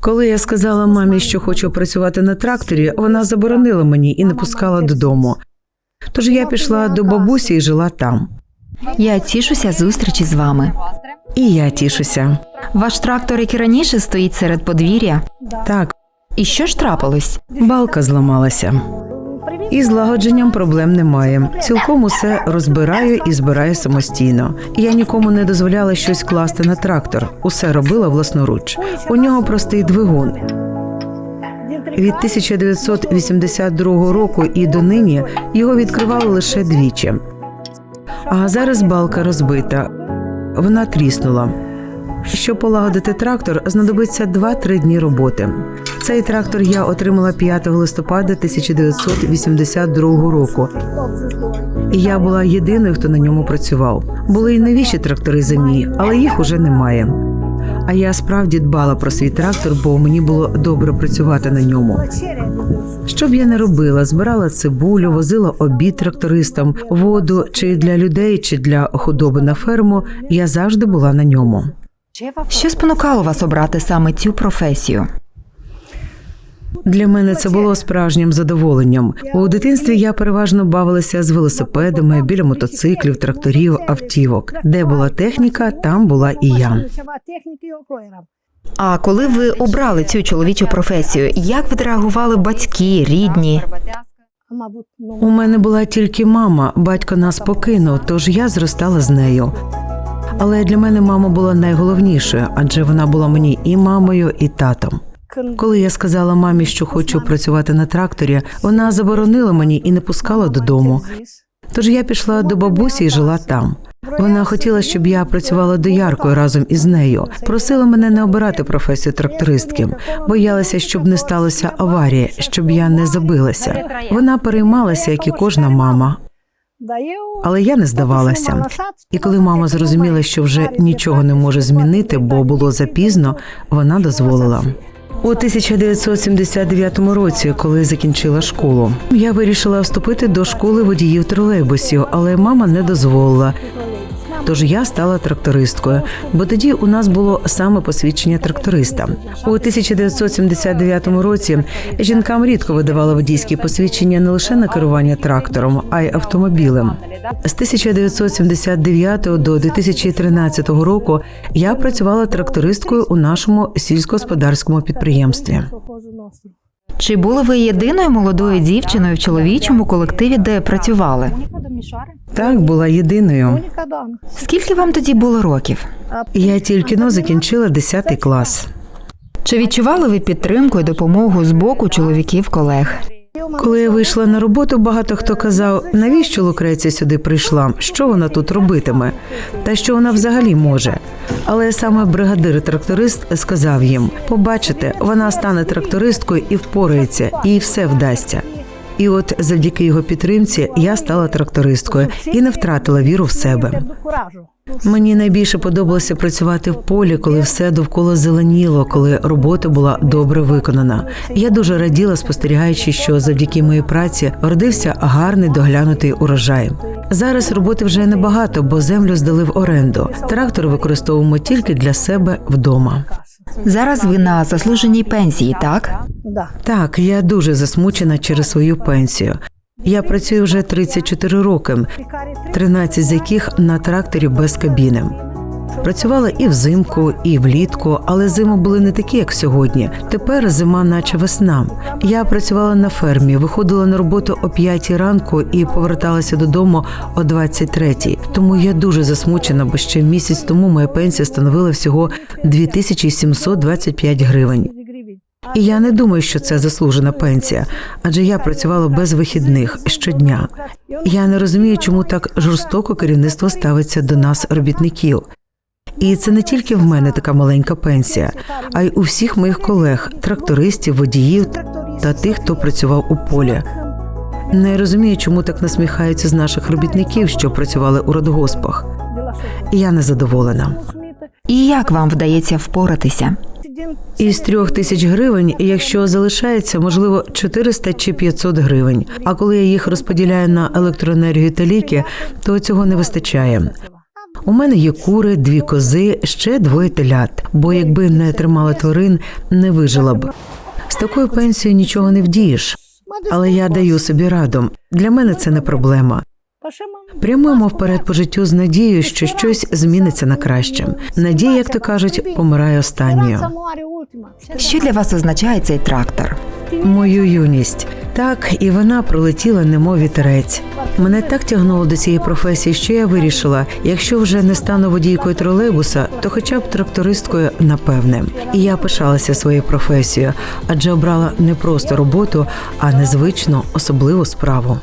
Коли я сказала мамі, що хочу працювати на тракторі, вона заборонила мені і не пускала додому. Тож я пішла до бабусі і жила там. Я тішуся зустрічі з вами. І я тішуся. Ваш трактор, як і раніше, стоїть серед подвір'я. Так, І що ж трапилось? балка зламалася. І злагодженням проблем немає. Цілком усе розбираю і збираю самостійно. Я нікому не дозволяла щось класти на трактор. Усе робила власноруч. У нього простий двигун. Від 1982 року і до нині його відкривали лише двічі. А зараз балка розбита. Вона тріснула. Щоб полагодити трактор, знадобиться 2-3 дні роботи. Цей трактор я отримала 5 листопада 1982 року. І я була єдиною, хто на ньому працював. Були й новіші трактори зимі, але їх уже немає. А я справді дбала про свій трактор, бо мені було добре працювати на ньому. Що б я не робила, збирала цибулю, возила обід трактористам, воду чи для людей, чи для худоби на ферму. Я завжди була на ньому. Що спонукало вас обрати саме цю професію? Для мене це було справжнім задоволенням. У дитинстві я переважно бавилася з велосипедами біля мотоциклів, тракторів, автівок. Де була техніка, там була і я. А коли ви обрали цю чоловічу професію, як відреагували батьки, рідні? У мене була тільки мама, батько нас покинув, тож я зростала з нею. Але для мене мама була найголовнішою, адже вона була мені і мамою, і татом. Коли я сказала мамі, що хочу працювати на тракторі, вона заборонила мені і не пускала додому. Тож я пішла до бабусі і жила там. Вона хотіла, щоб я працювала дояркою разом із нею. Просила мене не обирати професію трактористки, боялася, щоб не сталося аварії, щоб я не забилася. Вона переймалася, як і кожна мама. Але я не здавалася. І коли мама зрозуміла, що вже нічого не може змінити, бо було запізно, вона дозволила. У 1979 році, коли закінчила школу, я вирішила вступити до школи водіїв тролейбусів, але мама не дозволила. Тож я стала трактористкою, бо тоді у нас було саме посвідчення тракториста. У 1979 році жінкам рідко видавали водійські посвідчення не лише на керування трактором, а й автомобілем. З 1979 до 2013 року я працювала трактористкою у нашому сільськогосподарському підприємстві. Чи були ви єдиною молодою дівчиною в чоловічому колективі, де працювали? Так була єдиною. Скільки вам тоді було років? Я тільки но закінчила 10 клас. Чи відчували ви підтримку і допомогу з боку чоловіків колег? Коли я вийшла на роботу, багато хто казав, навіщо Лукреція сюди прийшла, що вона тут робитиме, та що вона взагалі може. Але саме бригадир-тракторист сказав їм: побачите, вона стане трактористкою і впорається, і все вдасться. І от завдяки його підтримці я стала трактористкою і не втратила віру в себе. Мені найбільше подобалося працювати в полі, коли все довкола зеленіло, коли робота була добре виконана. Я дуже раділа, спостерігаючи, що завдяки моїй праці родився гарний доглянутий урожай. Зараз роботи вже небагато, бо землю здали в оренду. Трактор використовуємо тільки для себе вдома. Зараз ви на заслуженій пенсії, так? Так, я дуже засмучена через свою пенсію. Я працюю вже 34 роки, 13 з яких на тракторі без кабіни. Працювала і взимку, і влітку, але зими були не такі, як сьогодні. Тепер зима, наче весна. Я працювала на фермі, виходила на роботу о 5 ранку і поверталася додому о 23. Тому я дуже засмучена, бо ще місяць тому моя пенсія становила всього 2725 гривень. І я не думаю, що це заслужена пенсія, адже я працювала без вихідних щодня. Я не розумію, чому так жорстоко керівництво ставиться до нас, робітників. І це не тільки в мене така маленька пенсія, а й у всіх моїх колег, трактористів, водіїв та тих, хто працював у полі. Не розумію, чому так насміхаються з наших робітників, що працювали у родгоспах. Я не задоволена. І як вам вдається впоратися? Із трьох тисяч гривень, якщо залишається, можливо, 400 чи 500 гривень. А коли я їх розподіляю на електроенергію та ліки, то цього не вистачає. У мене є кури, дві кози, ще двоє телят. Бо якби не тримала тварин, не вижила б. З такою пенсією нічого не вдієш. Але я даю собі раду. Для мене це не проблема. Прямуємо вперед по життю з надією, що щось зміниться на краще. Надія, як то кажуть, помирає останньою. Що для вас означає цей трактор? Мою юність. Так, і вона пролетіла, немов вітерець. Мене так тягнуло до цієї професії, що я вирішила, якщо вже не стану водійкою тролейбуса, то хоча б трактористкою, напевне. І я пишалася своєю професією, адже обрала не просто роботу, а незвичну особливу справу.